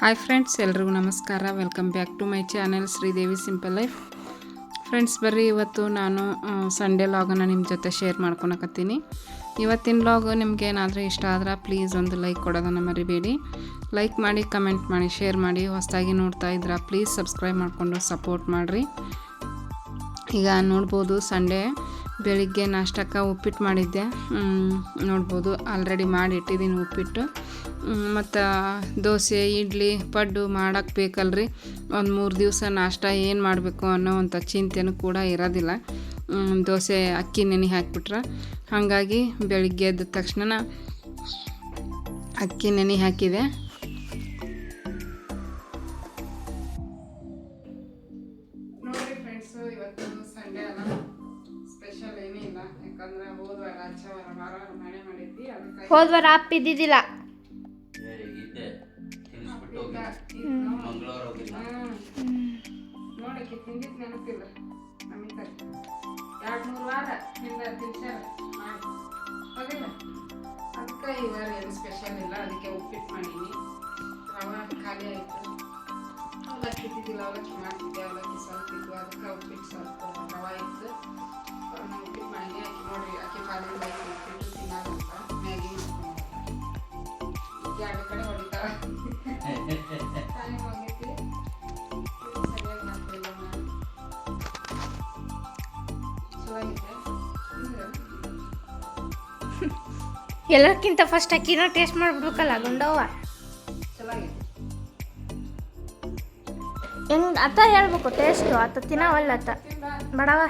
Hi friends ಎಲ್ರಿಗೂ ನಮಸ್ಕಾರ. Welcome back to my channel Sridevi simple life friends ಬರ್ರಿ, ಇವತ್ತು ನಾನು ಸಂಡೇ ಲಾಗನ್ನು ನಿಮ್ಮ ಜೊತೆ ಶೇರ್ ಮಾಡ್ಕೊಳಕತ್ತೀನಿ. ಇವತ್ತಿನ ಲಾಗ್ ನಿಮ್ಗೆ ಏನಾದರೂ ಇಷ್ಟ ಆದ್ರೆ ಪ್ಲೀಸ್ ಒಂದು ಲೈಕ್ ಕೊಡೋದನ್ನು ಮರಿಬೇಡಿ. ಲೈಕ್ ಮಾಡಿ ಕಮೆಂಟ್ ಮಾಡಿ ಶೇರ್ ಮಾಡಿ, ಹೊಸದಾಗಿ ನೋಡ್ತಾ ಇದ್ರೆ ಪ್ಲೀಸ್ ಸಬ್ಸ್ಕ್ರೈಬ್ ಮಾಡಿಕೊಂಡು ಸಪೋರ್ಟ್ ಮಾಡಿರಿ. ಈಗ ನೋಡ್ಬೋದು ಸಂಡೇ ಬೆಳಿಗ್ಗೆ ನಾಷ್ಟಕ್ಕೆ ಉಪ್ಪಿಟ್ಟು ಮಾಡಿದ್ದೆ. ನೋಡ್ಬೋದು ಆಲ್ರೆಡಿ ಮಾಡಿ ಇಟ್ಟಿದ್ದೀನಿ ಉಪ್ಪಿಟ್ಟು. ಮತ್ತು ದೋಸೆ ಇಡ್ಲಿ ಪಡ್ಡು ಮಾಡಕ್ಕೆ ಬೇಕಲ್ರಿ. ಒಂದು ಮೂರು ದಿವಸ ನಾಷ್ಟ ಏನು ಮಾಡಬೇಕು ಅನ್ನೋ ಅಂಥ ಚಿಂತೆನೂ ಕೂಡ ಇರೋದಿಲ್ಲ. ದೋಸೆ ಅಕ್ಕಿ ನೆನೆ ಹಾಕಿಬಿಟ್ರೆ. ಹಾಗಾಗಿ ಬೆಳಿಗ್ಗೆ ಎದ್ದ ತಕ್ಷಣ ಅಕ್ಕಿ ನೆನೆ ಹಾಕಿದೆ. ನೋಡ್ರಿ ಫ್ರೆಂಡ್ಸು ಇವತ್ತು ಸಂಡೇ ಅಲ್ಲ. ಸ್ಪೆಷಲ್ ಏನೂ ಯಾಕಂದ್ರೆ ಹೋದ ವಾರ ಆಚೆ ವಾರ ವಾರ ಮಳೆ ಮಾಡಿದ್ವಿ. ಅದಕ್ಕೆ ಹೋದ್ವಾರ ಅಪ್ಪ ಇದ್ದಿದ್ದಿಲ್ಲ. ತಿಂದಿದ್ದು ನೆನಪಿಲ್ಲ. ನಮಗೆ ಎರಡು ಮೂರು ವಾರ ಹಿಂದೆ ತಿನ್ಸಾರ ಮಾಡಿ. ಹೋಗಿಲ್ಲ ಅದಕ್ಕೆ ವಾರ ಏನು ಸ್ಪೆಷಲ್ ಇಲ್ಲ. ಅದಕ್ಕೆ ಉಪ್ಪಿಟ್ಟು ಮಾಡೀನಿ. ರವೆ ಖಾಲಿ ಆಯಿತು. ಅವಲಕ್ಕಿ ಇದ್ದಿದ್ದಿಲ್ಲ ಅವಲಕ್ಕಿ ಮಾಡ್ತಿದ್ದೆ. ಅವಲಕ್ಕಿ ಸ್ವಲ್ಪ ಇದ್ವು ಅದಕ್ಕೆ ಉಪ್ಪಿಟ್ಟು ಸ್ವಲ್ಪ ರವೆ ಇತ್ತು. ನಾನು ಉಪ್ಪಿಟ್ಟು ಮಾಡಿ ಆಕಿ ನೋಡಿ ಆಕಿ ಖಾಲಿ ಆಕಿ ಉಪ್ಪಿಟ್ಟು ತಿನ್ನೋದಂತ ಮ್ಯಾಗಿ ಮಾಡ್ಕೊಂಡು ಎರಡು ಕಡೆ ಹೊಡಿತಾರ ಎಲ್ಲಕ್ಕಿಂತ ಫಸ್ಟ್ ಅಕ್ಕಿನ ಟೇಸ್ಟ್ ಮಾಡ್ಬಿಡ್ಬೇಕಲ್ಲ ಗುಂಡವ್ವ. ಹೆಂಗ್ ಅತ್ತ ಹೇಳ್ಬೇಕು ಟೇಸ್ಟು ಅತ್ತ ತಿನ್ನವಲ್ಲ ಅತ್ತ. ಬಡವ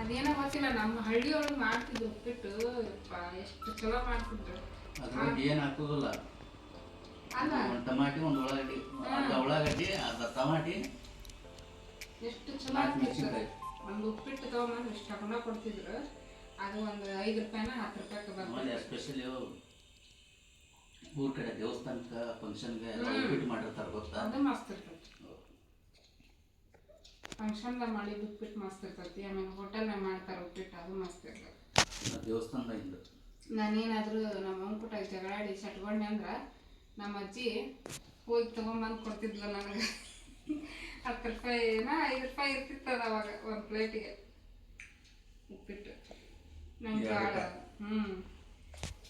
ಅದೇನೋ ಗೊತ್ತಿಲ್ಲ ನಮ್ಮ ಹಳ್ಳಿಯೊಳಗೆ ಮಾಡ್ತಿದ್ದು ಉಪ್ಪಿಟ್ಟು ಎಷ್ಟು ಚಲೋ ಮಾಡ್ತಿದ್ರು. ಏನು ಹಾಕೋದಿಲ್ಲ. ಒಂದು ಟಮಾಟಿ ಒಂದು ಉಳ್ಳಾಗಡ್ಡಿ. ಅರ್ಧ ಉಳ್ಳಾಗಡ್ಡಿ ಅರ್ಧ ಟಮಾಟಿ. ಎಷ್ಟು ಚಲೋ ನಾಲ್ಕು ಮೆಣಸಿನ್ಕಾಯಿ. ಒಂದು ಉಪ್ಪಿಟ್ಟು ತಗೊಂಬಂದು ಇಷ್ಟು ಹಣ ಕೊಡ್ತಿದ್ರು. ಅದು ಒಂದು ಐದು ರೂಪಾಯಿನ ಹತ್ತು ರೂಪಾಯಿಗೆ ಬಂದು ಎಸ್ಪೆಷಲಿ ಊರ್ ಕಡೆ ದೇವಸ್ಥಾನಕ್ಕೆ ಫಂಕ್ಷನ್ಗೆ ಎಲ್ಲ ಉಪ್ಪಿಟ್ಟು ಮಾಡಿರ್ತಾರೆ ಗೊತ್ತಾ? ಅದು ಮಸ್ತ್ ಇರ್ತೈತಿ. ಫಂಕ್ಷನ್ದಾಗ ಮಾಡಿದ ಉಪ್ಪಿಟ್ಟು ಮಸ್ತ್ ಇರ್ತೈತಿ. ಆಮೇಲೆ ಹೋಟೆಲ್ನಾಗ ಮಾಡ್ತಾರೆ ಉಪ್ಪಿಟ್ಟು ಅದು ಮಸ್ತ್ ಇರ್ತೈತಿ. ದೇವಸ್ಥಾನದಾಗಿಂದ. ನಾನೇನಾದರೂ ನಮ್ಮ ಅಂಕುಟ ಜಗಳಾಡಿ ಸಟ್ಕೊಂಡೆ ಅಂದ್ರೆ ನಮ್ಮ ಅಜ್ಜಿ ಹೋಗಿ ತೊಗೊಂಬಂದು ಕೊಡ್ತಿದ್ಲು ನನಗೆ. ಹತ್ತು ರೂಪಾಯಿನ ಐದು ರೂಪಾಯಿ ಇರ್ತಿತ್ತದ ಅವಾಗ ಒಂದು ಪ್ಲೇಟಿಗೆ. ಉಪ್ಪಿಟ್ಟು. ನಂಗೆ ಹ್ಞೂ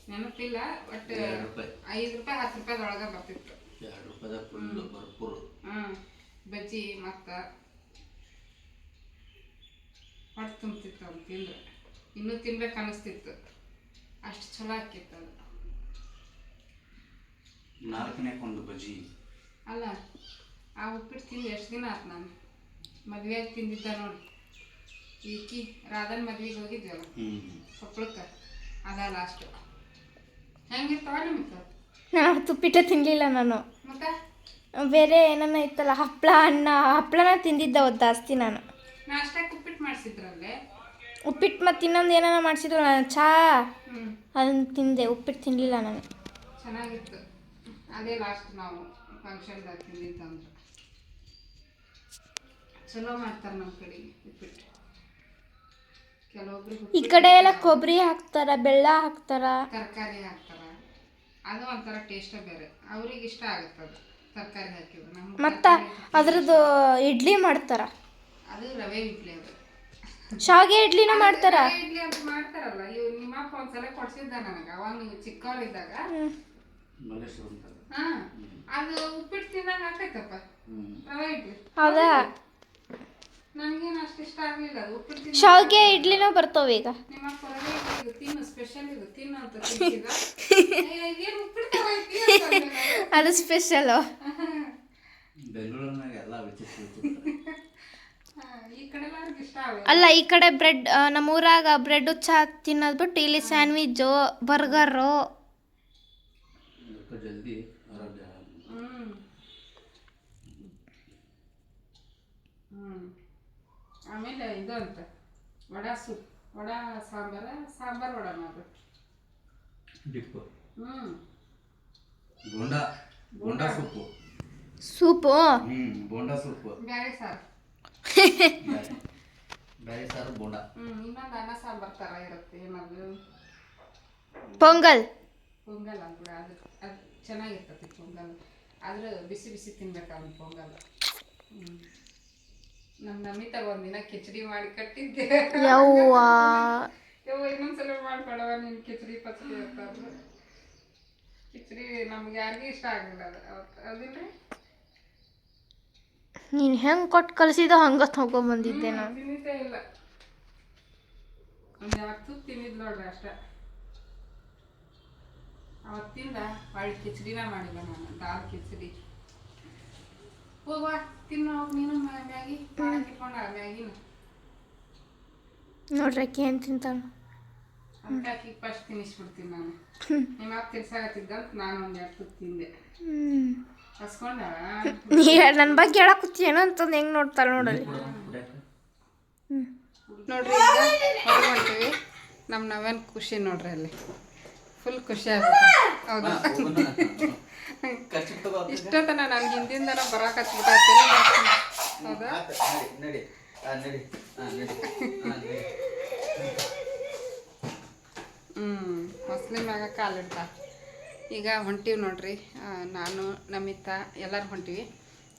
ನೆನಪಿಲ್ಲ ಬಟ್ ರೂಪಾಯಿ. ಐದು ರೂಪಾಯಿ ಹತ್ತು ರೂಪಾಯಿದೊಳಗೆ ಬರ್ತಿತ್ತು. ಹ್ಞೂ ಬಜ್ಜಿ ಮತ್ತು ಹೊಟ್ಟೆ ತುಂಬ್ತಿತ್ತು ಅವ್ನು ತಿಂದ್ರೆ. ಇನ್ನೂ ತಿನ್ಬೇಕು ಅನಿಸ್ತಿತ್ತು ಅಷ್ಟು ಚಲೋ ಆಕಿತ್ತು ಅದು ನಾಲ್ಕನೇ ಕೊಂಡು ಬಜ್ಜಿ ಅಲ್ಲ ಆ ಉಪ್ಪಿಟ್ಟು ತಿಂದು ಎಷ್ಟು ದಿನ ಆಯ್ತು ನಾನು? ಮದುವೆಯಾಗಿ ತಿಂದಿದ್ದ ನೋಡಿ. ಈಕಿ ರಾಧನ್ ಮದ್ವೆಗೆ ಹೋಗಿದ್ವಲ್ಲ ಕೊಪ್ಪಳಕ್ಕೆ. ಅದ ಲಾಸ್ಟ್ ಹೆಂಗಿರ್ತಾವ ನಿಮ್ಗೆ ನಾನು ತುಪ್ಪಿಟ್ಟ ತಿನ್ನಲಿಲ್ಲ ನಾನು. ಮತ್ತೆ? ಬೇರೆ ಏನನ್ನ ಇತ್ತಲ್ಲ ಹಪ್ಪಳ ಅನ್ನ ಹಪ್ಪಳನ ತಿಂದಿದ್ದ ಅವತ್ತು ಜಾಸ್ತಿ ನಾನು. ನಾಷ್ಟಕ್ಕೆ ಉಪ್ಪಿಟ್ಟು ಮಾಡಿಸಿದ್ರಲ್ಲೇ? ಉಪ್ಪಿಟ್ಟು ಮತ್ತು ಇನ್ನೊಂದು ಏನಾರ ಮಾಡಿಸಿದ್ರು ನಾನು ಚಹಾ ಅದನ್ನು ಅದನ್ನ ತಿಂದೆ ಉಪ್ಪಿಟ್ಟು ತಿನ್ನಲಿಲ್ಲ ನಾನು. ಚೆನ್ನಾಗಿತ್ತು. ಅದೇ ಲಾಸ್ಟ್ ನಾವು ಫಂಕ್ಷನ್ದಾಗ ತಿಂದಿದ್ದಂದ್ರೆ ಚಲೋ ಮಾಡ್ತಾರೆ ನಮ್ಮ ಕಡೆ ಉಪ್ಪಿಟ್ಟು. ಕೆಲವೊಬ್ರಿಗೆ ಈ ಕಡೆ ಎಲ್ಲ ಕೊಬ್ಬರಿ ಹಾಕ್ತಾರ ಬೆಲ್ಲ ಹಾಕ್ತಾರ? ತರಕಾರಿ ಹಾಕ್ತಾರ. ಅದು ಒಂಥರ ಟೇಸ್ಟ್ ಬೇರೆ. ಅವ್ರಿಗೆ ಇಷ್ಟ ಆಗುತ್ತೆ ಅದು ತರಕಾರಿ ಹಾಕಿದ್ರು. ನಮ್ಗೆ ಮತ್ತು ಅದ್ರದ್ದು ಇಡ್ಲಿ ಮಾಡ್ತಾರ? ಅದು ರವೆ ಇಡ್ಲಿ ಅದು. ಶಾವಿಗೆ ಇಡ್ಲಿನ ಮಾಡ್ತಾರ? ರವೆ ಇಡ್ಲಿ ಅಂತ ಮಾಡ್ತಾರಲ್ಲ. ಇವ್ ನಿಮ್ಮಪ್ಪ ಒಂದ್ಸಲ ಕೊಡ್ಸಿದ್ದ ನನಗೆ. ಅವಾಗ ನೀವು ಚಿಕ್ಕವರಿದ್ದಾಗ ಮಲ್ಲೇಶ್ವರ ಅಂತಾರೆ ಹಾ ಅದು ಉಪ್ಪಿಟ್ಟು ತಿನ್ನಂಗ ಆಗ್ತೈತಪ್ಪ. ರವೆ ಇಡ್ಲಿ. ಹೌದಾ? ನನಗೇನು ಅಷ್ಟು ಇಷ್ಟ ಆಗಲಿಲ್ಲ ಅದು ಉಪ್ಪಿಟ್ಟು ತಿನ್ನ ಶಾವಿಗೆ ಇಡ್ಲಿನೂ ಬರ್ತಾವ ಈಗ. ನಿಮ್ಮ ಕೊರಗೆ ಇಡ್ಲಿ ಇದು ತಿನ್ನು ಸ್ಪೆಷಲ್ ಇದು ತಿನ್ನು ಅಂತ ತಿನ್ಸಿದ. ಇದೇನು ಉಪ್ಪಿಟ್ಟು ತಗೋಯ್ತಿ ಅಂತಂದೆ ನಾನು. ಅದು ಸ್ಪೆಷಲು ಬೆಂಗಳೂರಿನಾಗ ಎಲ್ಲ ವಿಚಿತ್ರ ವಿಚಿತ್ರ. ಈ ಕಡೆ ಎಲ್ಲರಿಗೂ ಇಷ್ಟ ಆಗ ಅಲ್ಲ ಈ ಕಡೆ ಬ್ರೆಡ್ ನಮ್ಮ ಊರಾಗ ಬ್ರೆಡ್ ಚಾ ತಿನ್ನೋದು ಬಿಟ್ಟು ಇಲ್ಲಿ ಸ್ಯಾಂಡ್ವಿಚ್ಚು ಬರ್ಗರು. ಆಮೇಲೆ ಇದು ಅಂತ ವಡಾ ಸೂಪ್. ವಡಾ ಸಾಂಬಾರ ಸಾಂಬಾರ್ ವಡ ಮಾಡು ಡಿಪ್ಪು. ಹ್ಮ್. ಬೋಂಡಾ ಬೋಂಡಾ ಸೊಪ್ಪು ಸೂಪು. ಹ್ಞೂ ಬೋಂಡಾ ಸೊಪ್ಪು ಬ್ಯಾಳೆ ಸಾರು. ಬೇರೆ ಸಾರು ಬೋಂಡ ಹ್ಞೂ ಇನ್ನೊಂದು ಅನ್ನ ಸಾಂಬಾರು ಥರ ಇರುತ್ತೆ ಏನದು ಪೊಂಗಲ್. ಪೊಂಗಲ್ ಅಂದ್ಬಿಡ ಅದು ಅದು ಚೆನ್ನಾಗಿರ್ತೈತಿ ಪೊಂಗಲ್. ಆದ್ರೆ ಬಿಸಿ ಬಿಸಿ ತಿನ್ಬೇಕು ಅವ್ನು ಪೊಂಗಲ್? ಹ್ಞೂ ನಮ್ಮ ನಮಿತಾಗ ಒಂದಿನ ಕಿಚಡಿ ಮಾಡಿ ಕಟ್ಟಿದ್ದೆ. ಯವ್ವ. ಯವ್ವ ಇನ್ನೊಂದ್ಸಲ ಮಾಡ್ಕೊಡವ ನಿನ್ನ ಕಿಚಡಿ ಪಚಡಿ ಅಂತ ಕಿಚಡಿ ನಮ್ಗೆ ಯಾರಿಗೂ ಇಷ್ಟ ಆಗಲಿಲ್ಲ ಅದು. ಅವತ್ತು ಅದಿಲ್ಲ ನೀನು ಹೆಂಗೆ ಕೊಟ್ಟು ಕಲಿಸಿದ ಹಂಗೆ ತಗೊಂಬಂದಿದ್ದೆ ನಾನು. ತಿನ್ನಿದ್ದೇ ಇಲ್ಲ. ಒಂದು ಎರಡು ತಿಂದಿದ್ದು ನೋಡ್ರಿ ಅಷ್ಟೇ. ಅವತ್ತಿಂದ ಹೊಳ್ಳಿ ಕಿಚಡಿನ ಮಾಡಿಲ್ಲ ನಾನು ದಾಲ್ ಕಿಚಡಿ. ಹೋಗುವ ತಿನ್ನು ಹೋಗ್ ನೀನು ಮ್ಯಾ- ಮ್ಯಾಗಿ ಮಾಡಕ್ಕೆ ಇಟ್ಕೊಂಡ ಮ್ಯಾಗಿನ. ನೋಡ್ರಿ ಅಕ್ಕಿ ಏನು ತಿಂತಾಳ. ಅದಕ್ಕೆ ಆಕಿಗೆ ಫಸ್ಟ್ ತಿನ್ನಿಸ್ಬಿಡ್ತೀನಿ ನಾನು. ನಿಮ್ಮ ಅಪ್ಪ ತಿನ್ಸಾಕತ್ತಿದ್ದಂತ ನಾನು ಒಂದು ಎರಡು ತುತ್ತು ತಿಂದೆ. ಹಸ್ಕೊಂಡ? ನೀ ನನ್ನ ಬಗ್ಗೆ ಹೇಳಕತ್ತೀನೋ ಅಂತಂದು ಹೆಂಗೆ ನೋಡ್ತಾಳೆ ನೋಡಲ್ಲಿ. ನೋಡ್ರಿ ಈಗ ಹೊರಗೆ ಹೊಂಟೀವಿ. ನಮ್ಮ ನವೇನ್ ಖುಷಿ ನೋಡ್ರಿ ಅಲ್ಲಿ. ಫುಲ್ ಖುಷಿ ಆಗುತ್ತೆ ಹೌದಾ. ಇಷ್ಟೊತ್ತನ ನಾನು ಹಿಂದಿಂದನ ಬರಾಕತ್ಬಿಟ್ಟಾತೀನಿ ಹೌದಾ? ನಡಿ ನಡಿ. ಆ, ನಡಿ. ಹ್ಞೂ ಮ್ಯಾಗ ಕಾಲಿಡ್ತಾ ಈಗ ಹೊಂಟೀವಿ ನೋಡ್ರಿ. ನಾನು ನಮಿತಾ ಎಲ್ಲರೂ ಹೊಂಟೀವಿ.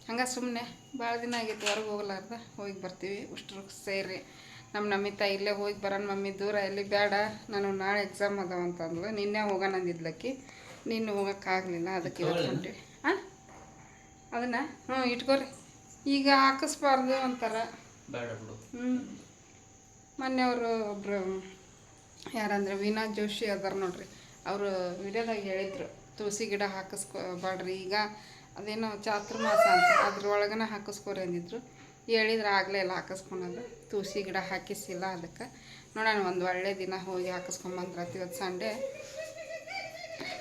ಹಂಗ ಸುಮ್ಮನೆ ಭಾಳ ದಿನ ಆಗೈತೆ ಹೊರಗೆ ಹೋಗ್ಲಾರ್ದ ಹೋಗಿ ಬರ್ತೀವಿ. ಉಷ್ಟ್ರು ಸೇರಿ. ನಮ್ಮ ನಮಿತಾ ಇಲ್ಲೇ ಹೋಗಿ ಬರೋಣ ಮಮ್ಮಿ ದೂರ ಎಲ್ಲಿ ಬೇಡ. ನಾನು ನಾಳೆ ಎಕ್ಸಾಮ್ ಅದಾವ ಅಂತಂದ್ಲು. ನಿನ್ನೆ ಹೋಗೋಣ ಅಂದಿದ್ಲಕ್ಕಿ ನಿನ್ನೆ ಹೋಗೋಕ್ಕಾಗಲಿಲ್ಲ ಅದಕ್ಕೆ ಇವತ್ತು ಹಾಂ ಅದನ್ನ ಹ್ಞೂ ಇಟ್ಕೋರಿ ಈಗ ಹಾಕಿಸ್ಬಾರ್ದು ಅಂತಾರ ಹ್ಞೂ ಮೊನ್ನೆ ಅವರು ಒಬ್ಬರು ಯಾರಂದ್ರೆ ವೀನಾ ಜೋಶಿ ಅದಾರ ನೋಡ್ರಿ. ಅವರು ವಿಡಿಯೋದಾಗ ಹೇಳಿದ್ರು ತುಳಸಿ ಗಿಡ ಹಾಕಿಸ್ಕೋಬಾಡ್ರಿ ಈಗ ಅದೇನೋ ಚಾತುರ್ಮಾಸ ಅಂತ ಅದ್ರೊಳಗನ ಹಾಕಿಸ್ಕೋರಿ ಅಂದಿದ್ರು. ಹೇಳಿದ್ರೆ ಆಗಲೇ ಇಲ್ಲ ಹಾಕಿಸ್ಕೊಳೋದು ತುಳಸಿ ಗಿಡ ಹಾಕಿಸಿಲ್ಲ ಅದಕ್ಕೆ. ನೋಡೋಣ ಒಂದು ಒಳ್ಳೆ ದಿನ ಹೋಗಿ ಹಾಕಿಸ್ಕೊಂಬಂದ್ರತಿ ಇವತ್ತು ಸಂಡೇ.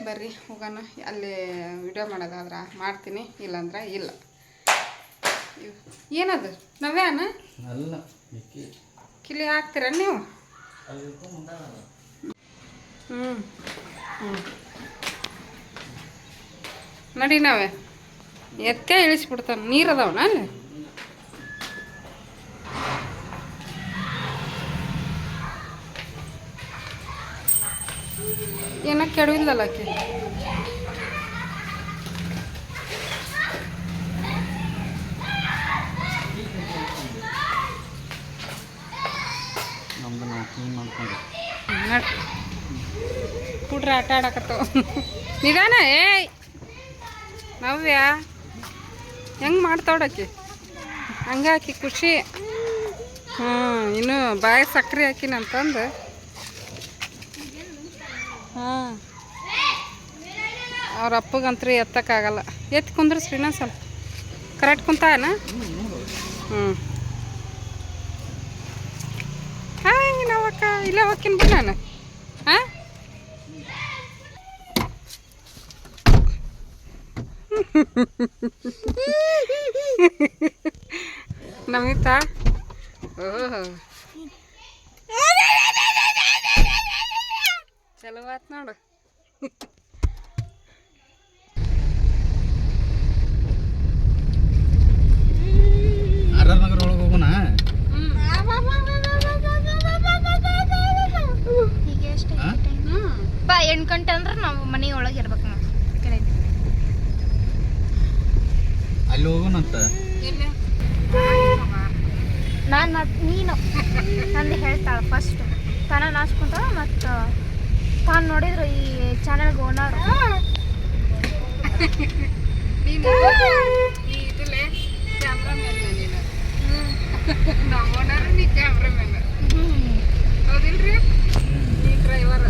ಬರ್ರಿ ಹೋಗೋಣ. ಅಲ್ಲಿ ವಿಡಿಯೋ ಮಾಡೋದಾದ್ರೆ ಮಾಡ್ತೀನಿ ಇಲ್ಲಾಂದ್ರೆ ಇಲ್ಲ. ಏನದು? ನವ್ಯಾನ? ಕಿಲಿ ಹಾಕ್ತೀರ ನೀವು? ಹ್ಞೂ ಹ್ಞೂ ನಡಿ ನಾವೇ. ಎತ್ತೇ ಇಳಿಸ್ಬಿಡ್ತಾನೆ? ನೀರು ಅದಾವನ ಅಲ್ಲಿ? ಏನೋ ಕೆಡವಿಲ್ಲಲ್ಲ ಆಕೆ. ಹುಡ್ರ ಆಟ ಆಡಕತ್ತವ ನಿಧಾನ ಏಯ್! ನವ್ಯ ಹೆಂಗೆ ಮಾಡ್ತಾವಡಕ್ಕೆ ಹಂಗೆ ಆಕಿ ಖುಷಿ. ಹ್ಞೂ ಇನ್ನು ಬಾಯಿ ಸಕ್ರೆ ಹಾಕಿನಂತಂದು ಹಾಂ. ಅವ್ರ ಅಪ್ಪಗಂತ್ರಿ ಎತ್ತಕ್ಕಾಗಲ್ಲ. ಎತ್ತಿ ಕುಂದ್ರಸ್ರಿ ಇನ್ನೊಂದು ಸ್ವಲ್ಪ. ಕರೆಕ್ಟ್ ಕುಂತಾನ? ಹ್ಞೂ ಹಾಯ್ ನಾವಕ್ಕ ಇಲ್ಲೇ ಹೋಗ್ತೀನಿ ಬಿಡು ನಾನು. ಹಾಂ? ನಮಿತಾ? ಓಹ್. ಆತ್ ನೋಡು ತಾನು ನೋಡಿದ್ರು ಈ ಚಾನೆಲ್ ಓನರ್ ನೀನು ಈ ಇದ್ರಲ್ಲೇ ಕ್ಯಾಮ್ರಾಮನ್ ನೀನು ನಮ್ಮ ಓನರ್ ನೀ ಕ್ಯಾಮ್ರಾಮನ್ ಹೌದಿಲ್ರಿ? ನೀ ಡ್ರೈವರ್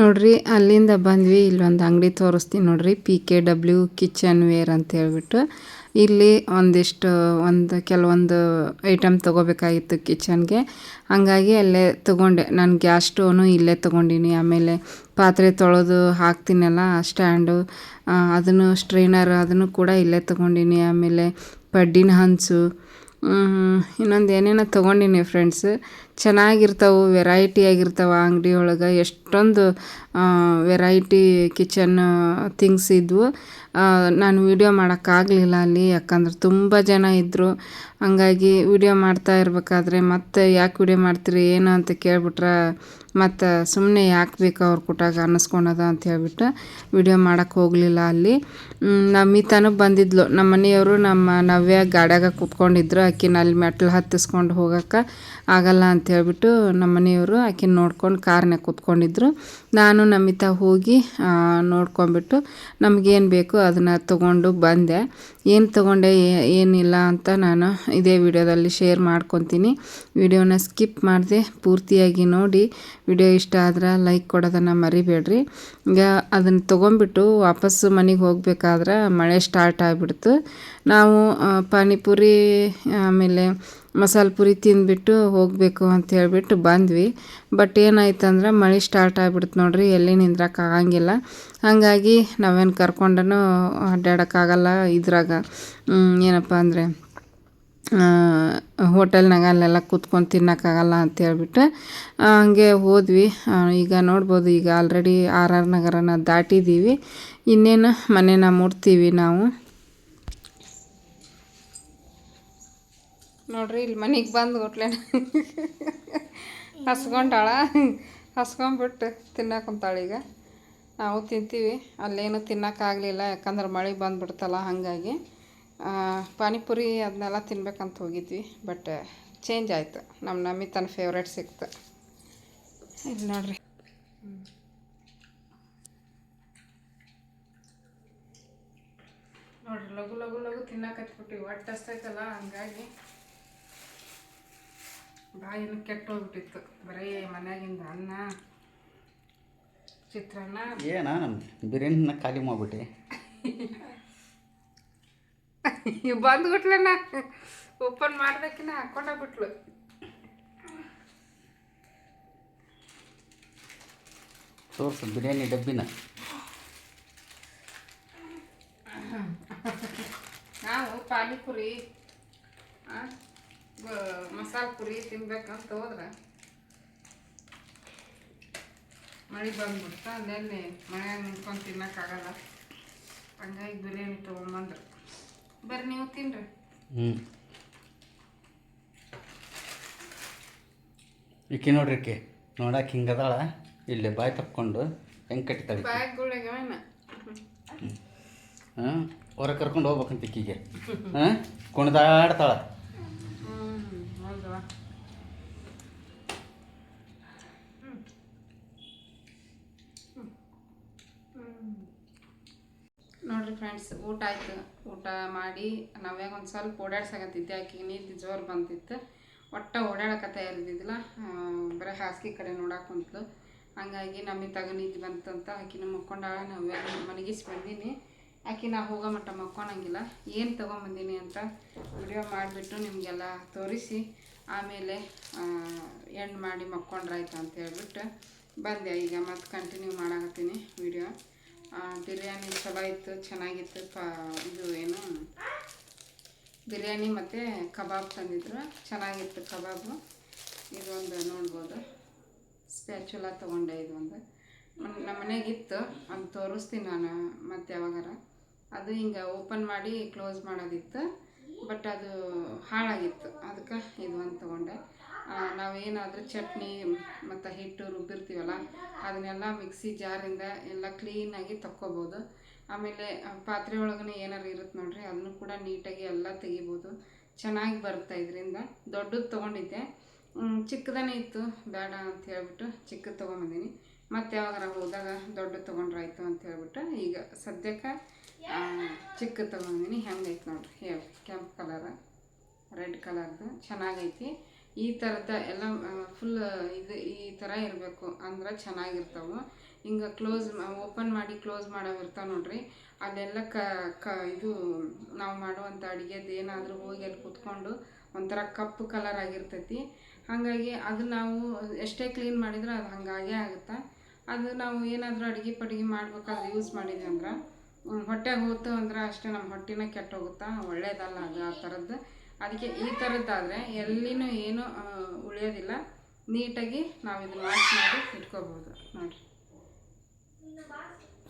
ನೋಡ್ರಿ, ಅಲ್ಲಿಂದ ಬಂದ್ವಿ, ಇಲ್ಲೊಂದು ಅಂಗಡಿ ತೋರಿಸ್ತೀನಿ ನೋಡ್ರಿ P K W kitchenware ಅಂತ ಹೇಳ್ಬಿಟ್ಟು. ಇಲ್ಲಿ ಒಂದಿಷ್ಟು, ಒಂದು ಕೆಲವೊಂದು ಐಟಮ್ ತೊಗೋಬೇಕಾಗಿತ್ತು ಕಿಚನ್ಗೆ ಹಂಗಾಗಿ ಅಲ್ಲೇ ತೊಗೊಂಡೆ. ನಾನು ಗ್ಯಾಸ್ ಸ್ಟೋನು ಇಲ್ಲೇ ತೊಗೊಂಡಿನಿ. ಆಮೇಲೆ ಪಾತ್ರೆ ತೊಳೆದು ಹಾಕ್ತೀನಲ್ಲ ಸ್ಟ್ಯಾಂಡು ಅದನ್ನು ಸ್ಟ್ರೈನರ್ ಅದನ್ನು ಕೂಡ ಇಲ್ಲೇ ತೊಗೊಂಡಿನಿ. ಆಮೇಲೆ ಪಡ್ಡಿನ ಹಂಚು. ಇನ್ನೊಂದು ಏನೇನೋ ತೊಗೊಂಡಿನಿ ಫ್ರೆಂಡ್ಸ್ ಚೆನ್ನಾಗಿರ್ತಾವೆ ವೆರೈಟಿ ಆಗಿರ್ತಾವೆ ಅಂಗಡಿ ಒಳಗೆ ಎಷ್ಟೊಂದು ವೆರೈಟಿ ಕಿಚನ್ ಥಿಂಗ್ಸ್ ಇದ್ವು. ನಾನು ವಿಡಿಯೋ ಮಾಡೋಕ್ಕಾಗಲಿಲ್ಲ ಅಲ್ಲಿ, ಯಾಕಂದ್ರೆ ತುಂಬ ಜನ ಇದ್ದರು ಹಂಗಾಗಿ ವಿಡಿಯೋ ಮಾಡ್ತಾ ಇರಬೇಕಾದ್ರೆ ಮತ್ತೆ ಯಾಕೆ ವಿಡಿಯೋ ಮಾಡ್ತೀರಿ, ಏನು ಅಂತ ಕೇಳಿಬಿಟ್ರೆ ಮತ್ತು ಸುಮ್ಮನೆ ಯಾಕೆ ಬೇಕು ಅವ್ರ ಕೊಟ್ಟಾಗ ಅನ್ನಿಸ್ಕೊಳೋದ ಅಂತ ಹೇಳ್ಬಿಟ್ಟು ವಿಡಿಯೋ ಮಾಡೋಕ್ಕೆ ಹೋಗಲಿಲ್ಲ ಅಲ್ಲಿ. ನಮ್ಮ ನಮಿತಾನು ಬಂದಿದ್ಲು. ನಮ್ಮ ಮನೆಯವರು ನಮ್ಮ ನವ್ಯ ಗಾಡ್ಯಾಗ ಕೂತ್ಕೊಂಡಿದ್ರು. ಆಕಿನ ಅಲ್ಲಿ ಮೆಟ್ಲು ಹತ್ತಿಸ್ಕೊಂಡು ಹೋಗೋಕ್ಕೆ ಆಗಲ್ಲ ಅಂತ ಹೇಳ್ಬಿಟ್ಟು ನಮ್ಮ ಮನೆಯವರು ಆಕೆ ನೋಡ್ಕೊಂಡು ಕಾರ್ನಾಗ ಕೂತ್ಕೊಂಡಿದ್ರು. ನಾನು, ನಮಿತಾ ಹೋಗಿ ನೋಡ್ಕೊಂಬಿಟ್ಟು ನಮಗೇನು ಬೇಕು ಅದನ್ನು ತೊಗೊಂಡು ಬಂದೆ. ಏನು ತೊಗೊಂಡೆ ಏನಿಲ್ಲ ಅಂತ ನಾನು ಇದೇ ವಿಡಿಯೋದಲ್ಲಿ ಶೇರ್ ಮಾಡ್ಕೊತೀನಿ. ವಿಡಿಯೋನ ಸ್ಕಿಪ್ ಮಾಡಿದೆ ಪೂರ್ತಿಯಾಗಿ ನೋಡಿ. ವಿಡಿಯೋ ಇಷ್ಟ ಆದ್ರೆ ಲೈಕ್ ಕೊಡೋದನ್ನು ಮರಿಬೇಡ್ರಿ. ಈಗ ಅದನ್ನು ತೊಗೊಂಬಿಟ್ಟು ವಾಪಸ್ಸು ಮನೆಗೆ ಹೋಗಬೇಕಾದ್ರೆ ಮಳೆ ಸ್ಟಾರ್ಟ್ ಆಗಿಬಿಡ್ತು. ನಾವು ಪಾನಿಪುರಿ, ಆಮೇಲೆ ಮಸಾಲೆ ಪುರಿ ತಿಂದ್ಬಿಟ್ಟು ಹೋಗಬೇಕು ಅಂತ ಹೇಳಿಬಿಟ್ಟು ಬಂದ್ವಿ. ಬಟ್ ಏನಾಯ್ತಂದ್ರೆ ಮಳೆ ಸ್ಟಾರ್ಟ್ ಆಗಿಬಿಡ್ತು ನೋಡ್ರಿ, ಎಲ್ಲಿ ನಿಂದ್ರಕ್ಕಾಗಂಗಿಲ್ಲ ಹಾಗಾಗಿ ನಾವೇನು ಕರ್ಕೊಂಡನು ಅಡ್ಡಾಡೋಕ್ಕಾಗಲ್ಲ ಇದ್ರಾಗ. ಏನಪ್ಪ ಅಂದರೆ ಹೋಟೆಲ್ನಾಗ ಅಲ್ಲೆಲ್ಲ ಕೂತ್ಕೊಂಡು ತಿನ್ನೋಕ್ಕಾಗಲ್ಲ ಅಂತ ಹೇಳ್ಬಿಟ್ಟು ಹಂಗೆ ಹೋದ್ವಿ. ಈಗ ನೋಡ್ಬೋದು, ಈಗ ಆಲ್ರೆಡಿ ಆರ್ ಆರ್ ನಗರನ ದಾಟಿದ್ದೀವಿ ಇನ್ನೇನು ಮನೆನ ಮುಟ್ತೀವಿ ನಾವು. ನೋಡ್ರಿ, ಇಲ್ಲಿ ಮನೆಗೆ ಬಂದು ಹೋಟ್ಲೆ. ಹಸ್ಕೊಂಡಾಳ ಹಸ್ಕೊಂಡ್ಬಿಟ್ಟು ತಿನ್ನಕ್ಕಂತಾಳೆ ಈಗ. ನಾವು ತಿಂತೀವಿ. ಅಲ್ಲೇನು ತಿನ್ನೋಕ್ಕಾಗಲಿಲ್ಲ ಯಾಕಂದ್ರೆ ಮಳೆ ಬಂದುಬಿಡ್ತಲ್ಲ ಹಾಗಾಗಿ. ಪಾನಿಪುರಿ ಅದನ್ನೆಲ್ಲ ತಿನ್ಬೇಕಂತ ಹೋಗಿದ್ವಿ, ಬಟ್ ಚೇಂಜ್ ಆಯಿತು. ನಮ್ಮ ನಮ್ಮಿ ತನ್ನ ಫೇವ್ರೇಟ್ ಸಿಕ್ತು. ಇಲ್ಲಿ ನೋಡ್ರಿ. ನೋಡ್ರಿ ಲಘು ಲಘು ಲಘು ತಿನ್ನಕತ್ಬಿಟ್ಟು ಒಟ್ಟು ಅಷ್ಟೈತಲ್ಲ ಹಂಗಾಗಿ. ಬಾಯಿನ ಕೆಟ್ಟೋಗ್ಬಿಟ್ಟಿತ್ತು. ಬರೀ ಮನ್ಯಾಗಿಂದ ಅನ್ನ ಚಿತ್ರಾನ್ನ. ಏನ ಬಿರಿಯಾನಿನ ಖಾಲಿ ಮಾಡ್ಬಿಟ್ಟೆ. ಬಂದ್ಬಿಟ್ಲಣ್ಣ ಓಪನ್ ಮಾಡ್ಬೇಕಿನ ಹಾಕೊಂಡೋಗ್ಬಿಟ್ಲು. ಬಿಟ್ಲು ತೋರ್ಸು ಬಿರಿಯಾನಿ ಡಬ್ಬಿನ. ನಾವು ಪಾನಿಪುರಿ ಮಸಾಲೆ ಪುರಿ ತಿನ್ಬೇಕಂತ ಹೋದ್ರೆ ಮಳೆ ಬಂದ್ಬಿಡ್ತಾ ನೆನ್ನೆ ಮನೆಯಾಗ ನಿಂತ್ಕೊಂಡು ತಿನ್ನೋಕ್ಕಾಗಲ್ಲ. ಹಂಗಾಗಿ ಬಿರಿಯಾನಿ ತೊಗೊಂಬಂದ್ರು. ಬರ್ರಿ ನೀವು ತಿನ್ರಿ. ಹ್ಞೂ ಈಕೆ ನೋಡ್ರಿ ಈಕಿ ನೋಡಕ್ಕೆ ಹಿಂಗದಾಳ ಇಲ್ಲಿ ಬಾಯಿ ತಪ್ಕೊಂಡು ಹೆಂಗೆ ಕಟ್ತಾಳೆ ಹಾಂ ಹೊರಗೆ ಕರ್ಕೊಂಡು ಹೋಗ್ಬೇಕಂತ ಇಕ್ಕಿಗೆ ಹಾಂ ಕುಣಿದಾಡ್ತಾಳೆ. ನೋಡ್ರಿ ಫ್ರೆಂಡ್ಸ್, ಊಟ ಆಯ್ತು. ಊಟ ಮಾಡಿ ನಾವ್ಯಾಗ ಒಂದು ಸ್ವಲ್ಪ ಓಡಾಡ್ಸಕತ್ತಿದ್ದೆ. ಆಕಿಗೆ ನೀರು ಜೋರು ಬಂತಿತ್ತು ಒಟ್ಟು ಓಡಾಡಕತ್ತ ಇರ್ದಿದ್ದಿಲ್ಲ ಬರೀ ಹಾಸಿಗೆ ಕಡೆ ನೋಡಕ್ಕೆ ಕುಂತಲು ಹಂಗಾಗಿ ನಮಗೆ ತಗ ನಿದ್ದೆ ಬಂತಂತ ಆಕಿನ ಮಕ್ಕೊಂಡಾಳ. ನಾವ್ಯಾಗ ಮನಗಿಸಿ ಬಂದೀನಿ. ಆಕೆ ನಾ ಹೋಗೋ ಮಟ್ಟ ಮಕ್ಕೊಳಂಗಿಲ್ಲ. ಏನು ತೊಗೊಂಬಂದೀನಿ ಅಂತ ವಿಡಿಯೋ ಮಾಡಿಬಿಟ್ಟು ನಿಮಗೆಲ್ಲ ತೋರಿಸಿ. ಆಮೇಲೆ ಎಂಡ್ ಮಾಡಿ ಮಕ್ಕೊಂಡ್ರಾಯ್ತು ಅಂತ ಹೇಳ್ಬಿಟ್ಟು ಬಂದೆ. ಈಗ ಮತ್ತೆ ಕಂಟಿನ್ಯೂ ಮಾಡಾಕತ್ತೀನಿ ವಿಡಿಯೋ ಬಿರಿಯಾನಿ ಚಲೋ ಇತ್ತು, ಚೆನ್ನಾಗಿತ್ತು. ಪ, ಇದು ಏನು? ಬಿರಿಯಾನಿ ಮತ್ತು ಕಬಾಬ್ ತಂದಿದ್ರು. ಚೆನ್ನಾಗಿತ್ತು ಕಬಾಬು. ಇದೊಂದು ನೋಡ್ಬೋದು. ಸ್ಪ್ಯಾಚುಲ ತೊಗೊಂಡೆ ಇದೊಂದು. ನಮ್ಮ ಮನೆಗಿತ್ತು. ಅದು ತೋರಿಸ್ತೀನಿ ನಾನು ಮತ್ತೆ ಯಾವಾಗಾರ. ಅದು ಹಿಂಗೆ ಓಪನ್ ಮಾಡಿ ಕ್ಲೋಸ್ ಮಾಡೋದಿತ್ತು. ಬಟ್ ಅದು ಹಾಳಾಗಿತ್ತು. ಅದಕ್ಕೆ ಇದು ಒಂದು ತೊಗೊಂಡೆ. ನಾವೇನಾದರೂ ಚಟ್ನಿ ಮತ್ತು ಹಿಟ್ಟು ರುಬ್ಬಿರ್ತೀವಲ್ಲ, ಅದನ್ನೆಲ್ಲ ಮಿಕ್ಸಿ ಜಾರಿಂದ ಎಲ್ಲ ಕ್ಲೀನಾಗಿ ತಕ್ಕೋಬೋದು. ಆಮೇಲೆ ಪಾತ್ರೆ ಒಳಗನೆ ಏನಾರು ಇರುತ್ತೆ ನೋಡಿರಿ, ಅದನ್ನು ಕೂಡ ನೀಟಾಗಿ ಎಲ್ಲ ತೆಗಿಬೋದು. ಚೆನ್ನಾಗಿ ಬರುತ್ತೆ ಇದರಿಂದ. ದೊಡ್ಡದು ತೊಗೊಂಡಿದ್ದೆ. ಚಿಕ್ಕದಾನೆ ಚಿಕ್ಕದನೇ ಇತ್ತು. ಬೇಡ ಅಂತ ಹೇಳ್ಬಿಟ್ಟು ಚಿಕ್ಕದು ತೊಗೊಂಬಂದೀನಿ. ಮತ್ತು ಯಾವಾಗಾರ ಹೋದಾಗ ದೊಡ್ಡದು ತೊಗೊಂಡ್ರಾಯ್ತು ಅಂತ ಹೇಳ್ಬಿಟ್ಟು ಈಗ ಸದ್ಯಕ್ಕೆ ಚಿಕ್ಕದು ತೊಗೊಂಡಿನಿ, ಹೆಂಗೈತೆ ನೋಡ್ರಿ. ಹೇಳಿ ಕೆಂಪು ಕಲರ್ ರೆಡ್ ಕಲರ್ದು ಚೆನ್ನಾಗೈತಿ. ಈ ಥರದ ಎಲ್ಲ ಫುಲ್ ಇದು, ಈ ಥರ ಇರಬೇಕು. ಅಂದ್ರೆ ಚೆನ್ನಾಗಿರ್ತಾವೆ. ಹಿಂಗೆ ಕ್ಲೋಸ್ ಓಪನ್ ಮಾಡಿ ಕ್ಲೋಸ್ ಮಾಡೋವಿರ್ತಾವೆ ನೋಡ್ರಿ. ಅಲ್ಲೆಲ್ಲ ಕ ಕ, ಇದು, ನಾವು ಮಾಡುವಂಥ ಅಡುಗೆದು ಏನಾದರೂ ಹೋಗಿ ಅಲ್ಲಿ ಕುತ್ಕೊಂಡು ಒಂಥರ ಕಪ್ಪು ಕಲರ್ ಆಗಿರ್ತೈತಿ. ಹಾಗಾಗಿ ಅದು ನಾವು ಎಷ್ಟೇ ಕ್ಲೀನ್ ಮಾಡಿದ್ರೆ ಅದು ಹಾಗಾಗೇ ಆಗುತ್ತೆ? ಅದು ನಾವು ಏನಾದರೂ ಅಡುಗೆ ಪಡುಗೆ ಮಾಡ್ಬೇಕಾದ್ರೆ ಯೂಸ್ ಮಾಡಿದ್ವಿ ಅಂದ್ರೆ ಹೊಟ್ಟೆಗೆ ಹೋತು ಅಂದ್ರೆ ಅಷ್ಟೇ ನಮ್ಮ ಹೊಟ್ಟೆನ ಕೆಟ್ಟು ಹೋಗುತ್ತಾ? ಒಳ್ಳೇದಲ್ಲ ಅದು ಆ ಥರದ್ದು ಅದಕ್ಕೆ ಈ ಥರದ್ದಾದರೆ ಎಲ್ಲಿನೂ ಏನೂ ಉಳಿಯೋದಿಲ್ಲ. ನೀಟಾಗಿ ನಾವು ಇದನ್ನ ವಾಶ್ ಮಾಡಿ ಇಟ್ಕೋಬೋದು. ನೋಡಿರಿ.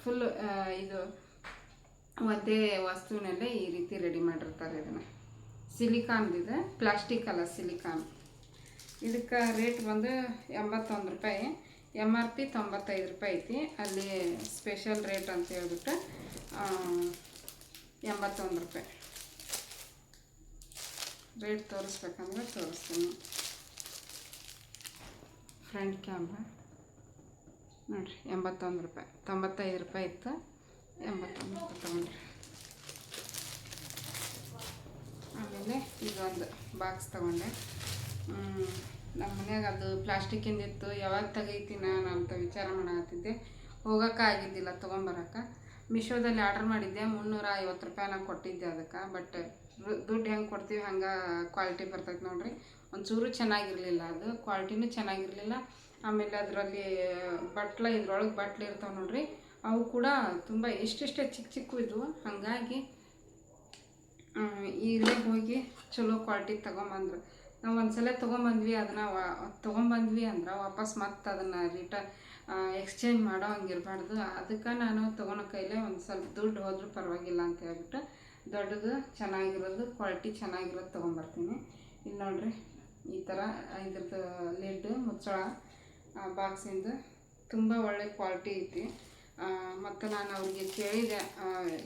ಫುಲ್ ಇದು ಒಂದೇ ವಸ್ತುವಿನಲ್ಲೇ ಈ ರೀತಿ ರೆಡಿ ಮಾಡಿರ್ತಾರೆ ಇದನ್ನು. ಸಿಲಿಕಾನ್ದಿದೆ ಪ್ಲಾಸ್ಟಿಕ್ ಅಲ್ಲ ಸಿಲಿಕಾನ್ ಇದಕ್ಕೆ ರೇಟ್ ಬಂದು ಎಂಬತ್ತೊಂದು ರೂಪಾಯಿ. ಎಂ ಆರ್ ಪಿ ತೊಂಬತ್ತೈದು ರೂಪಾಯಿ ಐತಿ. ಅಲ್ಲಿ ಸ್ಪೆಷಲ್ ರೇಟ್ ಅಂತ ಹೇಳ್ಬಿಟ್ಟು ಎಂಬತ್ತೊಂದು ರೂಪಾಯಿ. ರೇಟ್ ತೋರಿಸ್ಬೇಕಂದ್ರೆ ತೋರಿಸ್ತೀನಿ. ಫ್ರಂಟ್ ಕ್ಯಾಮ್ರಾ ನೋಡಿರಿ, ಎಂಬತ್ತೊಂದು ರೂಪಾಯಿ. ತೊಂಬತ್ತೈದು ರೂಪಾಯಿ ಇತ್ತು. ಎಂಬತ್ತೊಂದು ರೂಪಾಯಿ ತೊಗೊಂಡ್ರಿ. ಆಮೇಲೆ ಇದೊಂದು ಬಾಕ್ಸ್ ತೊಗೊಂಡೆ. ನಮ್ಮ ಮನ್ಯಾಗ ಅದು ಪ್ಲಾಸ್ಟಿಕ್ಕಿಂದಿತ್ತು. ಯಾವಾಗ ತೆಗೀತೀನ ನಾನು ಅಂತ ವಿಚಾರ ಮಾಡಾಕತ್ತಿದ್ದೆ. ಹೋಗೋಕ್ಕಾಗಿದ್ದಿಲ್ಲ ತೊಗೊಂಬರಕ್ಕೆ ಮಿಶೋದಲ್ಲಿ ಆರ್ಡ್ರ್ ಮಾಡಿದ್ದೆ ಮುನ್ನೂರ ಐವತ್ತು ರೂಪಾಯಿ ನಾನು ಕೊಟ್ಟಿದ್ದೆ ಅದಕ್ಕೆ. ಬಟ್ ದುಡ್ಡು ಹೆಂಗೆ ಕೊಡ್ತೀವಿ, ಹಂಗೆ ಕ್ವಾಲಿಟಿ ಬರ್ತೈತೆ ನೋಡಿರಿ. ಒಂಚೂರು ಚೆನ್ನಾಗಿರಲಿಲ್ಲ ಅದು ಕ್ವಾಲಿಟಿನೂ ಚೆನ್ನಾಗಿರಲಿಲ್ಲ. ಆಮೇಲೆ ಅದರಲ್ಲಿ ಬಟ್ಲು, ಇದ್ರೊಳಗೆ ಬಟ್ಲು ಇರ್ತಾವೆ ನೋಡಿರಿ. ಅವು ಕೂಡ ತುಂಬ ಎಷ್ಟೆಷ್ಟೇ ಚಿಕ್ಕ ಚಿಕ್ಕ ಇದ್ವು. ಹಾಗಾಗಿ ಈಗಲೇ ಹೋಗಿ ಚಲೋ ಕ್ವಾಲಿಟಿ ತೊಗೊಂಬಂದ್ರು. ನಾವು ಒಂದ್ಸಲ ತೊಗೊಂಬಂದ್ವಿ, ಅದನ್ನು ತೊಗೊಂಬಂದ್ವಿ ಅಂದ್ರೆ ವಾಪಸ್ ಮತ್ತೆ ಅದನ್ನು ರಿಟರ್ನ್ ಎಕ್ಸ್ಚೇಂಜ್ ಮಾಡೋ ಹಂಗಿರಬಾರ್ದು. ಅದಕ್ಕೆ ನಾನು ತೊಗೊಳೋ ಕೈಲೇ ಒಂದು ಸ್ವಲ್ಪ ದುಡ್ಡು ಹೋದರೂ ಪರವಾಗಿಲ್ಲ ಅಂತ ಹೇಳ್ಬಿಟ್ಟು ದೊಡ್ಡದು ಚೆನ್ನಾಗಿರೋದು ಕ್ವಾಲಿಟಿ ಚೆನ್ನಾಗಿರೋದು ತೊಗೊಂಬರ್ತೀನಿ. ಇಲ್ಲಿ ನೋಡಿರಿ, ಈ ಥರ ಇದ್ರದ್ದು ಲಿಡ್ ಮುಚ್ಚಳ ಬಾಕ್ಸಿಂದು ತುಂಬ ಒಳ್ಳೆ ಕ್ವಾಲಿಟಿ ಐತಿ. ಮತ್ತು ನಾನು ಅವ್ರಿಗೆ ಕೇಳಿದೆ